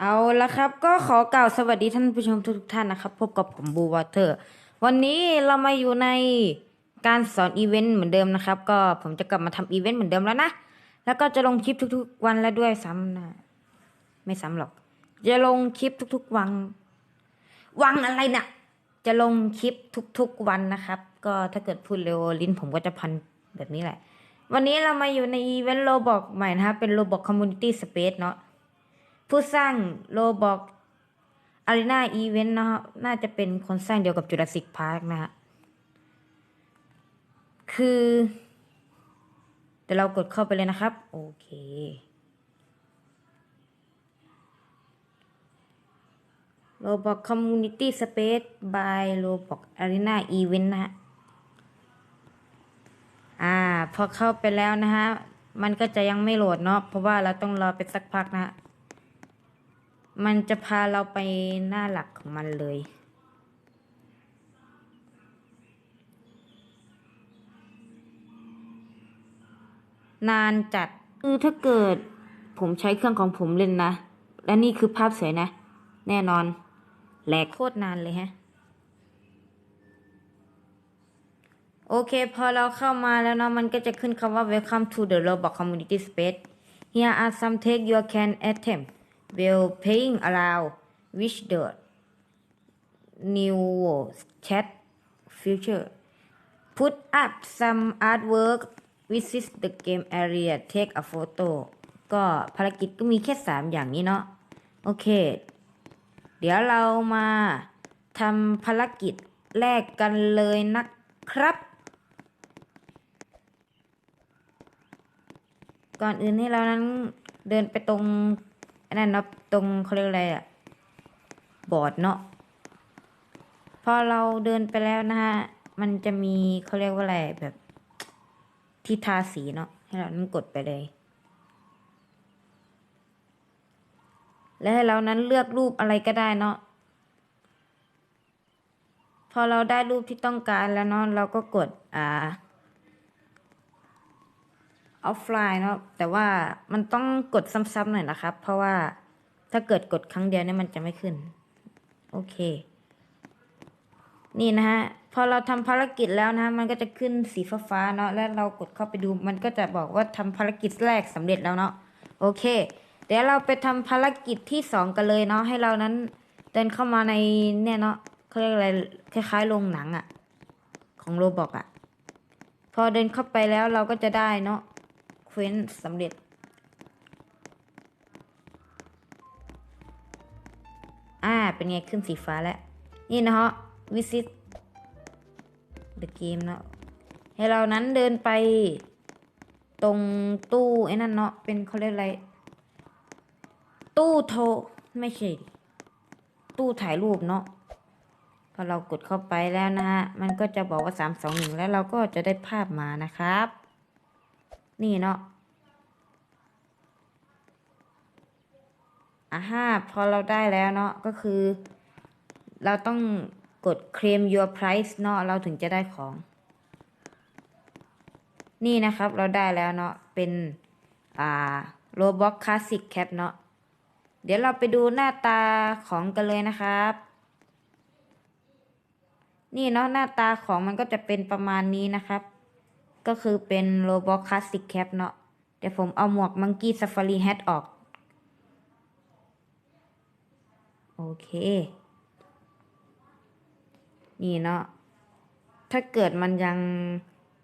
เอาละครับก็ขอกล่าวสวัสดีท่านผู้ชมทุกๆท่านนะครับ พบกับผมบูวอเตอร์ วันนี้เรามาอยู่ในการสอนอีเวนต์เหมือนเดิมนะครับ ก็ผมจะกลับมาทำอีเวนต์เหมือนเดิมแล้วนะ แล้วก็จะลงคลิปทุกๆ วันแล้วด้วยซ้ำนะไม่ซ้ำหรอก จะลงคลิปทุกๆ วัน วังอะไรนะ่ะ จะลงคลิปทุกๆวันนะครับ ก็ถ้าเกิดพูดเร็วลิ้นผมก็จะพันแบบนี้แหละ วันนี้เรามาอยู่ในอีเวนต์โลบอกใหม่นะครับเป็นโลบอกคอมมูนิตี้สเปซเนาะ ผู้สร้างโลบอกอารีนาอีเวนต์นะครับน่าจะเป็นคนสร้างเดียวกับจุลศิกพาร์คนะฮะ คือเดี๋ยวเรากดเข้าไปเลยนะครับ โอเคโ o บอก Community Space by โ o บอก Arena Event นะฮะ อ่า พอเข้าไปแล้วนะฮะ มันก็จะยังไม่โหลดเนาะ เพราะว่าเราต้องรอไปสักพักนะฮะ มันจะพาเราไปหน้าหลักของมันเลย นานจัดคือถ้าเกิดผมใช้เครื่องของผมเล่นนะ และนี่คือภาพสวยนะ แน่นอนแหลกโคตรนานเลยฮะ โอเค พอเราเข้ามาแล้วเนาะมันก็จะขึ้นคำว่า welcome to the Roblox community space here are some take you can attempt will paying around which the new chat future put up some artwork visit the game area take a photo ก็ภารกิจก็มีแค่สามอย่างนี้เนาะโอเค เดี๋ยวเรามาทำภารกิจแรกกันเลยนะครับ ก่อนอื่นให้เรานั้นเดินไปตรง อันนั้นเนาะตรงเขาเรียกอะไรอะบอร์ดเนาะพอเราเดินไปแล้วนะฮะมันจะมีเขาเรียกว่าอะไรแบบที่ทาสีเนาะให้เรานั้นกดไปเลย และให้เรานั้นเลือกรูปอะไรก็ได้เนาะพอเราได้รูปที่ต้องการแล้วเนาะเราก็กดอ่า ออฟไลน์เนาะแต่ว่ามันต้องกดซ้ำๆหน่อยนะครับ เพราะว่าถ้าเกิดกดครั้งเดียวเนี่ยมันจะไม่ขึ้น โอเค นี่นะฮะพอเราทำภารกิจแล้วนะมันก็จะขึ้นสีฟ้าๆเนาะแล้วเรากดเข้าไปดูมันก็จะบอกว่าทำภารกิจแรกสำเร็จแล้วเนาะโอเค เดี๋ยวเราไปทำภารกิจที่สองกันเลยเนาะให้เรานั้น เดินเข้ามาในเนี่ยเนาะเขาเรียกอะไรคล้ายๆโรงหนังอะของโรบอกอะพอเดินเข้าไปแล้วเราก็จะได้เนาะ เควสสำเร็จ อ่า เป็นไงขึ้นสีฟ้าแล้ว นี่นะฮะ visit the game เนาะให้เรานั้นเดินไปตรงตู้ไอ้นั่นเนาะเป็นเขาเรียกอะไร ตู้โทรไม่ใช่ ตู้ถ่ายรูปเนาะพอเรากดเข้าไปแล้วนะฮะ มันก็จะบอกว่าสามสองหนึ่งแล้วเราก็จะได้ภาพมานะครับ นี่เนาะอ่าฮะพอเราได้แล้วเนาะก็คือ เราต้องกด claim your price เนาะเราถึงจะได้ของ นี่นะครับเราได้แล้วเนาะเป็นอ่า Roblox Classic Cap เนาะเดี๋ยวเราไปดูหน้าตาของกันเลยนะครับ นี่เนาะหน้าตาของมันก็จะเป็นประมาณนี้นะครับ ก็คือเป็น Roblox Classic Cap เนาะเดี๋ยวผมเอาหมวก Monkey Safari Hat ออก โอเค นี่เนาะถ้าเกิดมันยัง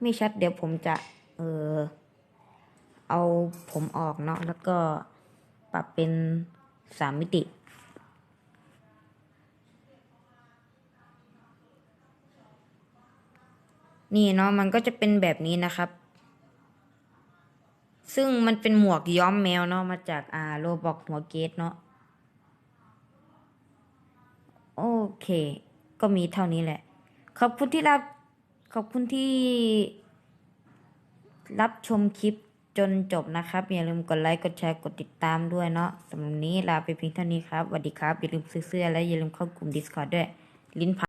ไม่ชัดเดี๋ยวผมจะเออเอาผมออกเนาะแล้วก็ปรับเป็นสามมิติ นี่เนาะมันก็จะเป็นแบบนี้นะครับ ซึ่งมันเป็นหมวกย้อมแมวเนาะมาจากอ่าโรบอกหัวเกตเนาะโอเค ก็มีเท่านี้แหละ ขอบคุณที่รับ ขอบคุณที่ รับชมคลิปจนจบนะครับ อย่าลืมกดไลค์ กดแชร์ กดติดตามด้วยเนาะสำหรับนนี้ลาไปเพียงเท่านี้ครับสวัสดีครับ อย่าลืมซื้อเสื้อและอย่าลืมเข้ากลุ่ม Discord ด้วย ลิ้นพัน